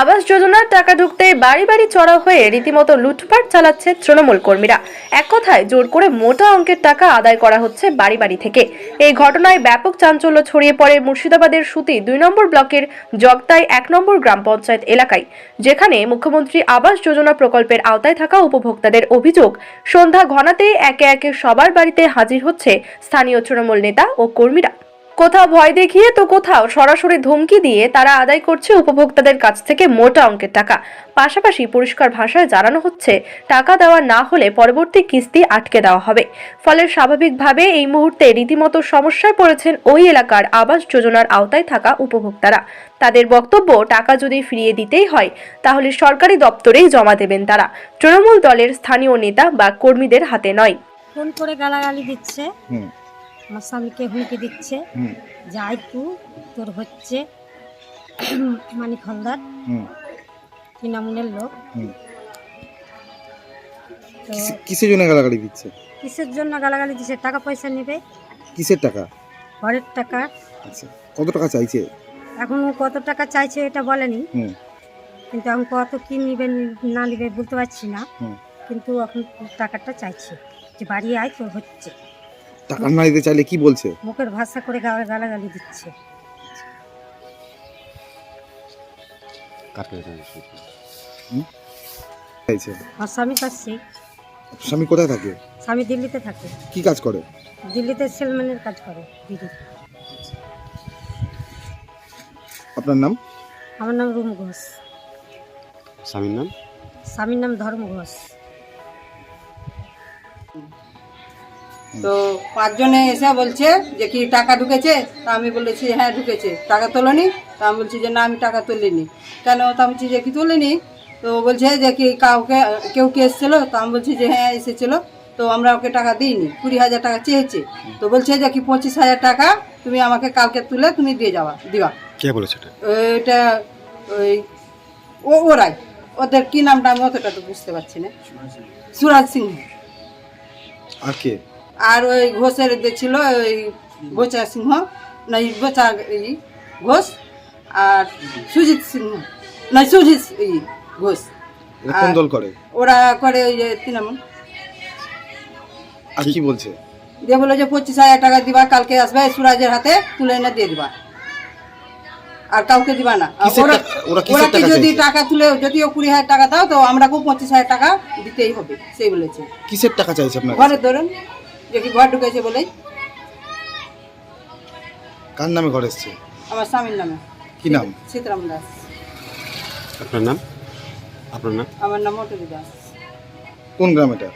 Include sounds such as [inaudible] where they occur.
আবাস যোজনার টাকা ঢুকতে বাড়ি বাড়ি চড়া হয়ে রীতিমতো লুটপাট চালাচ্ছে তৃণমূল কর্মীরা। এক কথায় জোর করে মোটা অঙ্কের টাকা আদায় করা হচ্ছে বাড়ি বাড়ি থেকে। এই ঘটনায় ব্যাপক চাঞ্চল্য ছড়িয়ে পড়ে মুর্শিদাবাদের সুতি দুই নম্বর ব্লকের জগতাই এক নম্বর গ্রাম পঞ্চায়েত এলাকায়, যেখানে মুখ্যমন্ত্রী আবাস যোজনা প্রকল্পের আওতায় থাকা উপভোক্তাদের অভিযোগ, সন্ধ্যা ঘনাতেই একে একে সবার বাড়িতে হাজির হচ্ছে স্থানীয় তৃণমূল নেতা ও কর্মীরা। কোথাও ভয় দেখিয়ে তো কোথাও সরাসরি ধমকি দিয়ে তারা আদায় করছে উপভোক্তাদের কাছ থেকে মোটা অঙ্কের টাকা। পাশাপাশি পরিষ্কার ভাষায় জানানো হচ্ছে টাকা দেওয়া না হলে পরবর্তী কিস্তি আটকে দেওয়া হবে। ফলে স্বাভাবিকভাবে এই মুহূর্তে রীতিমতো সমস্যায় পড়েছেন ওই এলাকার আবাস যোজনার আওতায় থাকা উপভোক্তারা। তাদের বক্তব্য টাকা যদি ফিরিয়ে দিতেই হয় তাহলে সরকারি দপ্তরেই জমা দেবেন তারা। তৃণমূল দলের স্থানীয় নেতা বা কর্মীদের হাতে নয়। ফোন করে গালাগালি দিচ্ছে। আমার স্বামীকে হুমকি দিচ্ছে যাই তু তোর হচ্ছে [clears throat] মানিক হলদার তৃণমূলের লোক। তো কিসের জন্য গালাগালি দিচ্ছে? কিসের জন্য গালাগালি দিচ্ছে? টাকা পয়সা নেবে। কিসের টাকা? ঘরের টাকা। আচ্ছা কত টাকা চাইছে? এখন ও কত টাকা চাইছে এটা বলেনি। কিন্তু এখন কত কি নিবে না নিবে বলতে পারছি না। কিন্তু এখন টাকাটা চাইছে যে বাড়ি আয় তোর হচ্ছে। টাকা না দিতে চাইলে কি বলছে? মুখের ভাষা করে গালাগালি দিচ্ছে। চাইছে। আমার স্বামী কাছে স্বামী কোথায় থাকে? স্বামী দিল্লিতে থাকে। কি কাজ করে? দিল্লিতে সেলম্যানের কাজ করে দিদি আপনার নাম? আমার নাম রুম ঘোষ। স্বামীর নাম? স্বামীর নাম ধর্ম ঘোষ। তো পাঁচজনে এসে বলছে যে কি টাকা ঢুকেছে? তা আমি বলেছি হ্যাঁ ঢুকেছে। টাকা তোলেনি? তা আমি বলছি যে না আমি টাকা তুলিনি। কেন? তা আমি বলছি যে কি তুলিনি? তো বলছে যে কি কাউকে কেউ কি এসেছিল? তো আমি বলছি যে হ্যাঁ এসেছিল। তো আমরা ওকে টাকা দিইনি কুড়ি হাজার টাকা চেয়েছে। তো বলছে যে কি পঁচিশ হাজার টাকা তুমি আমাকে কালকে তুলে তুমি দিয়ে যাওয়া দিবা। কে বলেছে এটা ওই ও ওরাই। ওদের কি নামটা আমি অতটা তো বুঝতে পারছি না। সুরাজ সিংহ। আর কে? আর ওই ঘোষের ছিল ওই বোচা সিংহ না বোচা এই ঘোষ আর সুজিত সিংহ। না সুজিত এই ঘোষ। এরা কোন দল করে? ওরা করে ওই যে তৃণমূল। আর কি বলছে? দিয়ে বলে যে পঁচিশ হাজার টাকা দিবা কালকে আসবে সুরাজের হাতে তুলে এনে দিয়ে দিবা। আর কাউকে দিবা না। ওরা কি যদি টাকা তুলে যদিও কুড়ি হাজার টাকা দাও তো আমরাকেও পঁচিশ হাজার টাকা দিতেই হবে সেই বলেছে। কিসের টাকা চাইছে আপনার ঘরে ধরুন। যে কি ঘর ঢুকেছে বলে কার নামে ঘর এসছে? আমার স্বামীর নামে। কি নাম? সীতারাম দাস। আপনার নাম? আপনার নাম? আমার নাম অটলি দাস। কোন গ্রাম এটা?